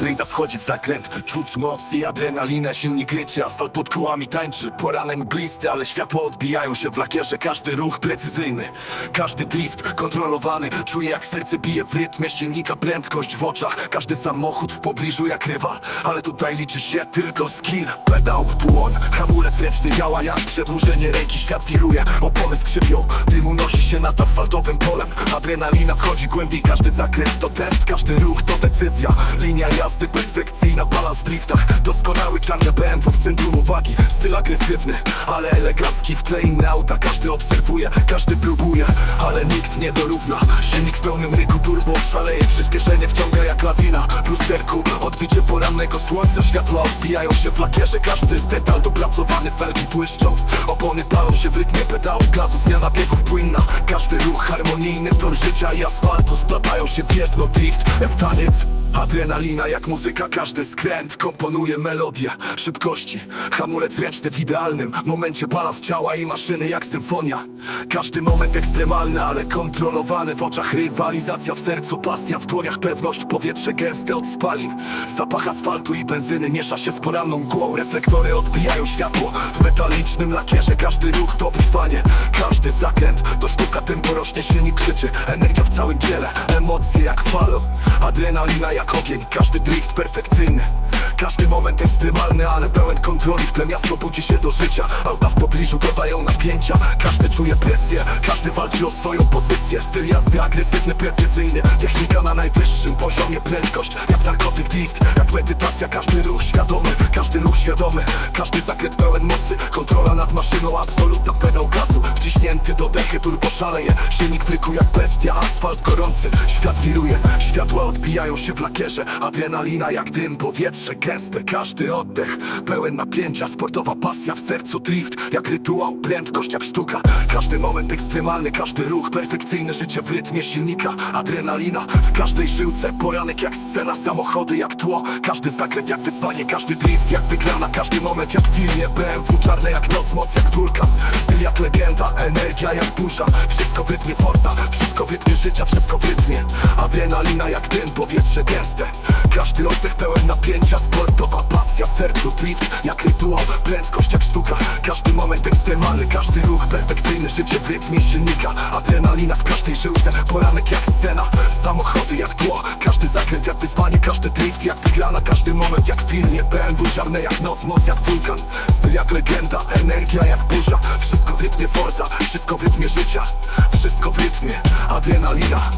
Brinda wchodzi w zakręt, czuć moc i adrenalinę. Silnik ryczy, asfalt pod kołami tańczy. Poranek mglisty, ale światła odbijają się w lakierze. Każdy ruch precyzyjny, każdy drift kontrolowany. Czuję jak serce bije w rytmie silnika. Prędkość w oczach, każdy samochód w pobliżu jak rywal Ale tutaj liczy się tylko skill. Pedał, błon, hamulec ręczny działa jak przedłużenie ręki. Świat wiruje, opony skrzypią Dym unosi się nad asfaltowym polem. Adrenalina wchodzi głębiej, każdy zakręt to test Każdy ruch to decyzja, linia jazdy perfekcyjna Balans w driftach, doskonały czarny BMW w centrum uwagi. Styl agresywny, ale elegancki. W tle inne auta Każdy obserwuje, każdy próbuje, ale nikt nie dorówna. Silnik w pełnym ryku turbo szaleje. Przyspieszenie wciąga jak lawina W lusterku odbicie porannego słońca. Światła odbijają się w lakierze. Każdy detal dopracowany, felgi błyszczą. Opony palą się w rytmie pedału. Gazu Zmiana biegów płynna, każdy ruch harmonijny Tor życia i asfaltu splatają się w jedno Drift, jak taniec Adrenalina jak muzyka, każdy skręt komponuje melodię szybkości. Hamulec ręczny w idealnym momencie balans ciała i maszyny jak symfonia. Każdy moment ekstremalny, ale kontrolowany W oczach rywalizacja, w sercu pasja W dłoniach pewność, powietrze gęste od spalin. Zapach asfaltu i benzyny miesza się z poranną mgłą Reflektory odbijają światło. W metalicznym lakierze Każdy ruch to wyzwanie, każdy zakręt. To sztuka, tempo rośnie, silnik krzyczy. Energia w całym ciele, emocje jak falą Adrenalina jak ogień, każdy drift perfekcyjny. Każdy moment ekstremalny, ale pełen kontroli. W tle miasto budzi się do życia. Auta w pobliżu dodają napięcia. Każdy czuje presję, każdy walczy o swoją pozycję. Styl jazdy agresywny, precyzyjny. Technika na najwyższym poziomie Prędkość. Jak narkotyk drift Jak medytacja, każdy ruch świadomy Każdy ruch świadomy, każdy zakręt pełen mocy. Kontrola nad maszyną, absolutna pedał gazu Wciśnięty do dechy, turbo szaleje. Silnik w ryku jak bestia, asfalt gorący. Świat wiruje, światła odbijają się w lakierze. Adrenalina jak dym, powietrze gęste. Każdy oddech, pełen napięcia. Sportowa pasja w sercu drift Jak rytuał, prędkość jak sztuka. Każdy moment ekstremalny, każdy ruch perfekcyjny Życie w rytmie silnika, adrenalina W każdej żyłce, poranek jak scena Samochody jak tło, każdy zakręt jak wyzwanie Każdy drift jak wygrana, każdy moment jak w filmie BMW czarne jak noc, moc jak wulkan Styl jak legenda, energia jak burza. Wszystko w rytmie forza, wszystko w rytmie życia Wszystko w rytmie, adrenalina jak dym Powietrze gęste, każdy oddech pełen napięcia Sportowa pasja sercu drift jak rytuał Prędkość jak sztuka, każdy moment ekstremalny Każdy ruch perfekcyjny, życie w rytmie silnika Adrenalina w każdej żyłce, poranek jak scena. Samochody jak tło, każdy zakręt jak wyzwanie Każdy drift jak wygrana, każdy moment jak w filmie BMW czarne jak noc, moc jak wulkan. Styl jak legenda, energia jak burza. Wszystko w rytmie forza, wszystko w rytmie życia. Wszystko w rytmie adrenalina